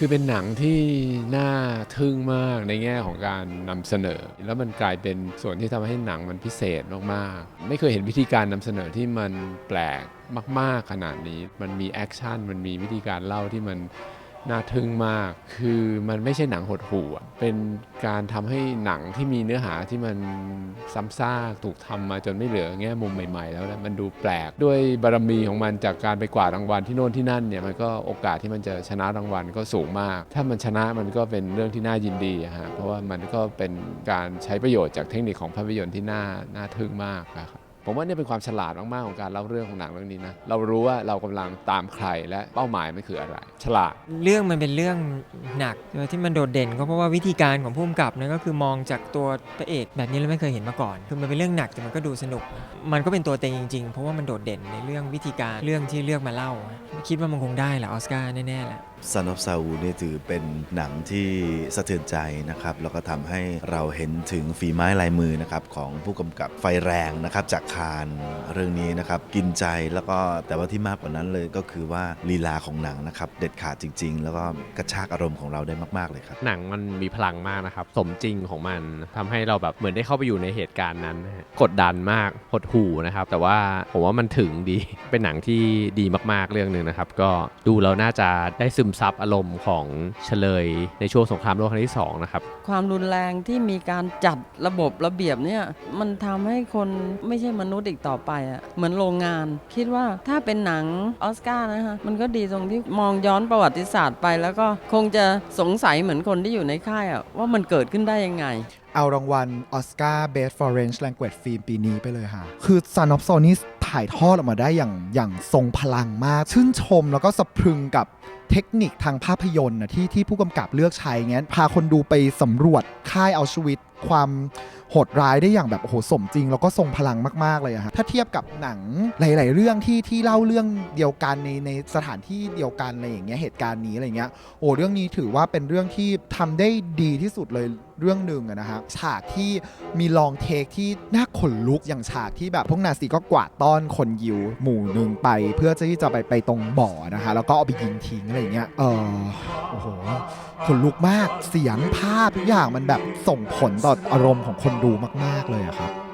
คือเป็นหนังที่น่าทึ่งมากในแง่ของการนำเสนอ แล้วมันกลายเป็นส่วนที่ทำให้หนังมันพิเศษมากๆ ไม่เคยเห็นวิธีการนำเสนอที่มันแปลกมาก ๆขนาดนี้ มันมีแอคชั่น มันมีวิธีการเล่าที่มัน น่าทึ่งมากคือมันไม่ใช่หนังหดหู่เป็นการทำให้หนังที่มีเนื้อหาที่มันซ้ำซากถูกทำมาจนไม่เหลือแง่มุมใหม่ ๆ แล้วนะมันดูแปลกด้วยบารมีของมันจากการไปกวาดรางวัลที่โน่นที่นั่นเนี่ยมันก็โอกาสที่มันจะชนะรางวัลก็สูงมาก ถ้ามันชนะมันก็เป็นเรื่องที่น่ายินดีอะฮะเพราะว่ามันก็เป็นการใช้ประโยชน์จากเทคนิคของภาพยนตร์ที่น่าน่าทึ่งมากนะครับ ผมว่าเนี่ยเป็นความฉลาดมากๆของการเล่าเรื่องของหนังเรื่องนี้นะเรารู้ว่าเรากำลังตามใครและเป้าหมายมันคืออะไร ฉลาด เรื่องมันเป็นเรื่องหนักใช่ไหมที่มันโดดเด่นก็เพราะว่าวิธีการของผู้กำกับนั่นก็คือมองจากตัวพระเอกแบบนี้เราไม่เคยเห็นมาก่อน คือมันเป็นเรื่องหนักแต่มันก็ดูสนุก มันก็เป็นตัวเต็งจริงๆ เพราะว่ามันโดดเด่นในเรื่องวิธีการเรื่องที่เลือกมาเล่า คิดว่ามันคงได้แหละออสการ์แน่ๆแหละ Son of Saul นี่ถือเป็นหนังที่สะเทือนใจนะครับแล้วก็ทำให้เราเห็นถึงฝีไม้ลายมือนะครับของผู้กำกับไฟแรงนะครับจากคานเรื่องนี้นะครับกินใจแล้วก็แต่ว่าที่มากกว่านั้นเลยก็คือว่าลีลาของหนังนะครับเด็ดขาดจริง ๆ แล้วก็กระชากอารมณ์ของเราได้มากๆเลยครับหนังมันมีพลังมากนะครับสมจริงของมันทำให้เราแบบเหมือนได้เข้าไปอยู่ในเหตุการณ์นั้นนะฮะกดดันมากหดหู่นะครับ แต่ว่าผมว่ามันถึงดีเป็นหนังที่ดีมากๆเรื่องหนึ่งนะครับ ก็ดูแล้วน่าจะได้ซึมซับอารมณ์ของเฉลยในช่วงสงครามโลกครั้งที่สองนะครับความรุนแรงที่มีการจัดระบบระเบียบเนี่ยมันทำให้คนไม่ใช่มนุษย์อีกต่อไปอะ่ะเหมือนโรงงาน คิดว่าถ้าเป็นหนังออสการ์นะคะมันก็ดีตรงที่มองย้อนประวัติศาสตร์ไป แล้วก็คงจะสงสัยเหมือนคนที่อยู่ในค่ายอะว่ามันเกิดขึ้นได้ยังไงเอารางวัลออสการ์ Best Foreign Language Film ปีนี้ไปเลยค่ะ คือ Son of Saul นี่ถ่ายทอดออกมาได้อย่างอย่างทรงพลังมาก ชื่นชมแล้วก็สะพรึงกับเทคนิคทางภาพยนตร์นะที่ที่ผู้กำกับเลือกใช้เงี้ยพาคนดูไปสำรวจค่ายเอาชีวิตความ หดร้ายได้อย่างแบบโอ้โหสมจริง แล้วก็ทรงพลังมากๆเลยอะฮะถ้าเทียบกับหนังหลาย ๆ เรื่องที่ที่เล่าเรื่องเดียวกันในในสถานที่เดียวกันอะไรอย่างเงี้ยเหตุการณ์นี้อะไรเงี้ยโอ้เรื่องนี้ถือว่าเป็นเรื่องที่ทำได้ดีที่สุดเลยเรื่องหนึ่งนะฮะฉากที่มีลองเทคที่น่าขนลุกอย่างฉากที่แบบพวกนาซีก็กวาดต้อนคนยิวหมู่หนึ่งไป เพื่อที่จะไปไปตรงบ่อนะคะแล้วก็เอาไปยิงทิ้งอะไรเงี้ยเออโอ้โหขนลุกมากเสียงภาพทุกอย่างมันแบบส่งผลต่ออารมณ์ของคนดูมาก ๆ เลยอะครับ